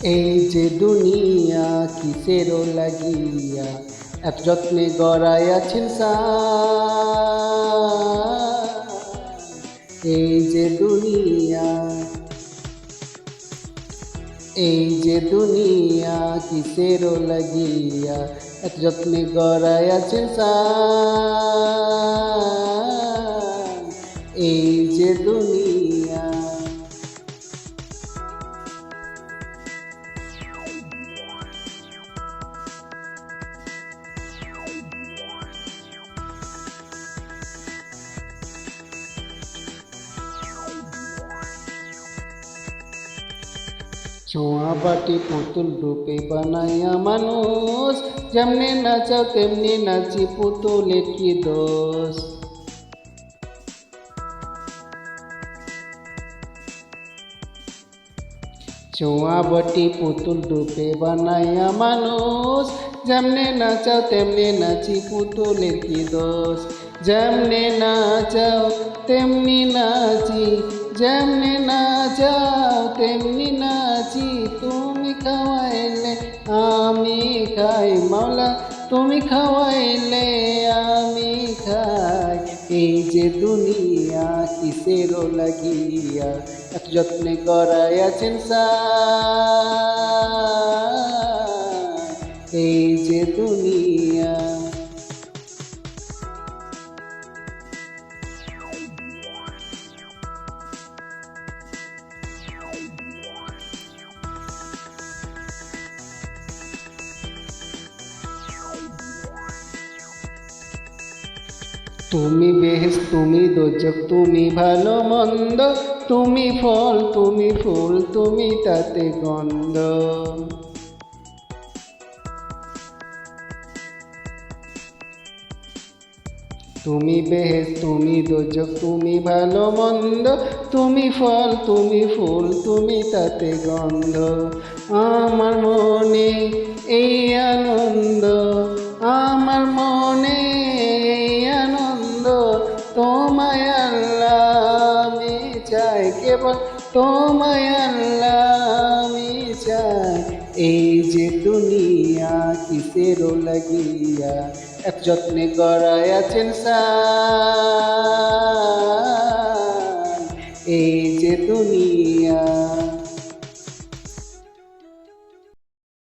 এই যে দুনিয়া কিসেরও লাগিয়া, এক যত্নে গড়াইয়াছেন। এই যে দুনিয়া, এই যে দুনিয়া কিসেরও লাগিয়া, এক যত্নে গড়াইয়াছেন সার। ছোঁয়া বাটি পুতুল রূপে বানাইয়া মানুষ, যেমনি নাচাও তেমনি নাচি পুতুলের কি দোষ? ছোঁয়া বাটি পুতুল রূপে বানাইয়া মানুষ, যেমনি নাচাও তেমনি নাচি পুতুলের কি দোষ? যেমনি নাচাও তেমনি নাচি, যেমনি নাচাও তেমনি নাচি তুমি খাওয়াইলে আমি খাই মাওলা, তুমি খাওয়াইলে আমি খাই এই যে দুনিয়া কিসেরও লাগিয়া এক যত্নে গড়াইয়াছেন সার। এই যে দুনিয়া তুমি বেহেস তুমি দোজক তুমি ভালো, মন্দ। তুমি ফল, তুমি ফুল, তুমি তাতে গন্ধ। তুমি বেহেস তুমি দোজক তুমি ভালো, মন্দ। তুমি ফল, তুমি ফুল, তুমি তাতে গন্ধ। আমার মনে এই আনন্দ। চাই কেবল তোমায় আল্লাহ আমি চাই এই যে দুনিয়া কিসেরও লাগিয়া এক যত্নে গড়াইয়াছেন সার। এই যে দুনিয়া